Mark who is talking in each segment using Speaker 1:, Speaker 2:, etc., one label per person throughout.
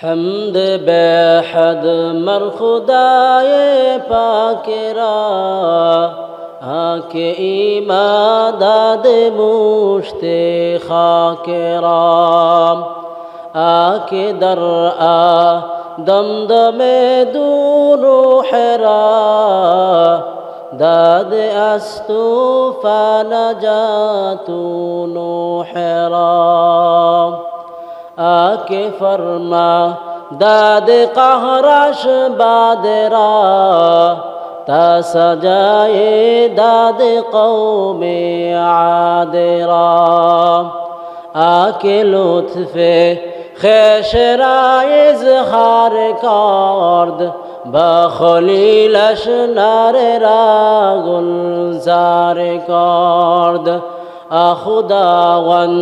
Speaker 1: حمد بحد مر خدای پاکرا آک ایماداد مشت خاکرا آک در آ دم دم دون حرا داد استو فنجاتو نوحرا آکے فرما داد قہرش بادرا تا سجائے داد قوم عادرا آکے لطفے خیش رائے اظہار کارد بخلیلش نار را گلزار کارد خداون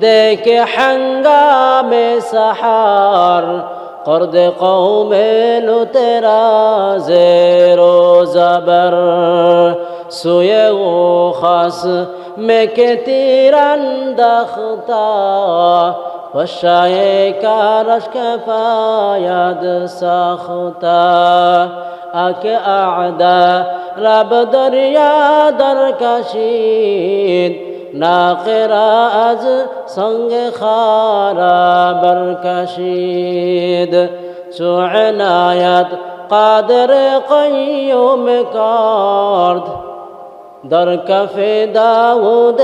Speaker 1: دیکھ ہنگام سہار قرد قوم نو تیرا زیر و زبر سوئے و خاص میں کہ تیرن دختا وشائے کا رشک فاید ساختا اک اعدا رب دریا در کشید নাকেরা আজ সঙ্গে খারা বরকশিদ। সুনায়াত কাদের কয়ুম কার্দ। দরকফে দাউদ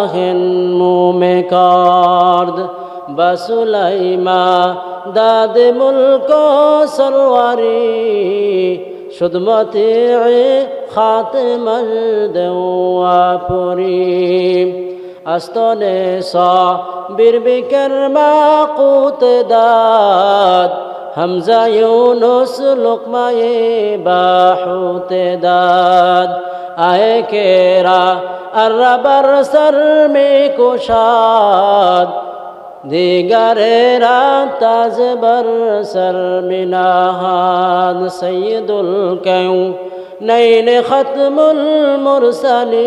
Speaker 1: আহেন মুমে কার্দ। বসুলাইমা দাদ মুলক সরওয়ারি। সদমতে খাতে মর দেওয়া পরিম। আস্তনে স বীর বিকর্মা কুত দাদ হামজা ইউনুস, লোকমায়ে বাহুতে দাদ আয়ে কেরা, আর রাবার সর মে دیگر رات از بر سر بناهان سید القیوم نین ختم المرسلین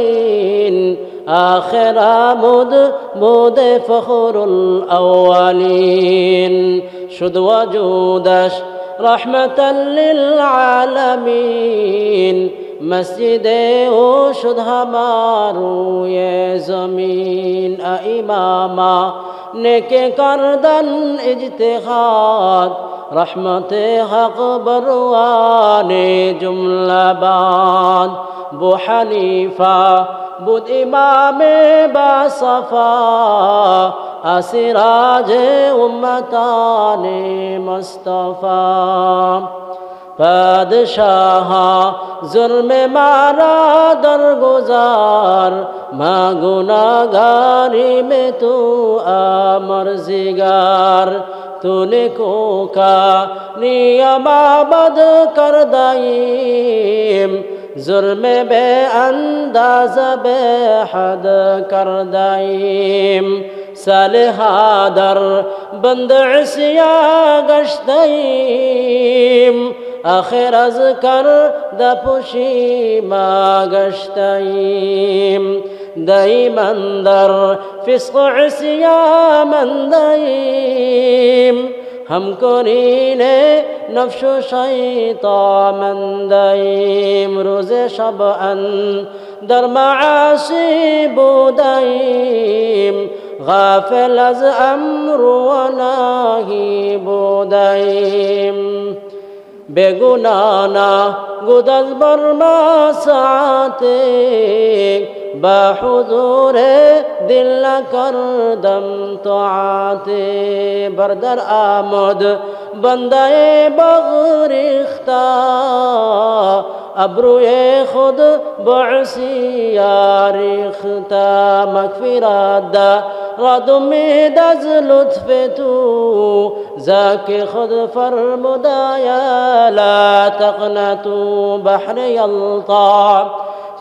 Speaker 1: آخر آمد بود فخر الأولين شد وجودش رحمة للعالمين মসজিদে ও শুধামারুয়ে জমিন ইমামা নেকে করদন ইজতেহাদ, রহমতে হক বরুয়ানে জুমলাবাদ। বু হানিফা বুদ ইমামে বা সফা, আসিরাজে উম্মতানে মস্তফা। বাদশাহ জুলমে মারা দর গুজার মা গুনাগারি মে তু আমার জিগার। তুলে কোকা নিয়মাবদ কর দাইম, জুলমে বে আন্দাজ বে হদ কর দাইম। সালেহাদার বন্দ গশদাইম کر دائیم صالحہ در بند عسیا گشتیم آخر از کر د پوشی ما گشتیم دایما در فسق عسیا من دایم هم کنین نفش و شیطا من دایم روز شب ان در معاصی بودیم غافل از امر و ناهی بودیم বেগুনানা গুদাস বর্মা সাথে বা হুজুরে দিল করদম তো আতে বরদার আমদ بندہ بغ ریختہ ابرو خود بعسی ریختہ مغفرات دا غدم دز لطف تو زاک خود فرمدا یا لا تقنتو بحر یلطا۔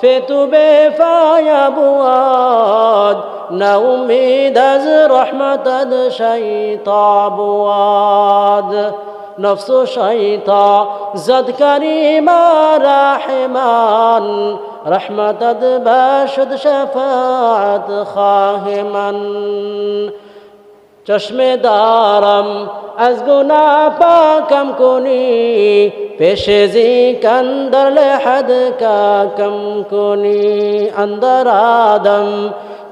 Speaker 1: فتبي فيا بواد نومي دز رحمة شيطا بواد. نفس شيطا زد كريما رحمان رحمة باشد شفاعت خاهما چشم دارم از گناه پاکم کنی पेशेजी कंदर हद का कम कोनी अंदर आदम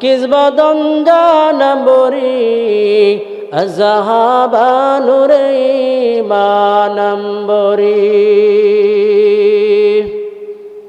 Speaker 1: किस बदम जान बोरी अजहा बानुर बानम बोरी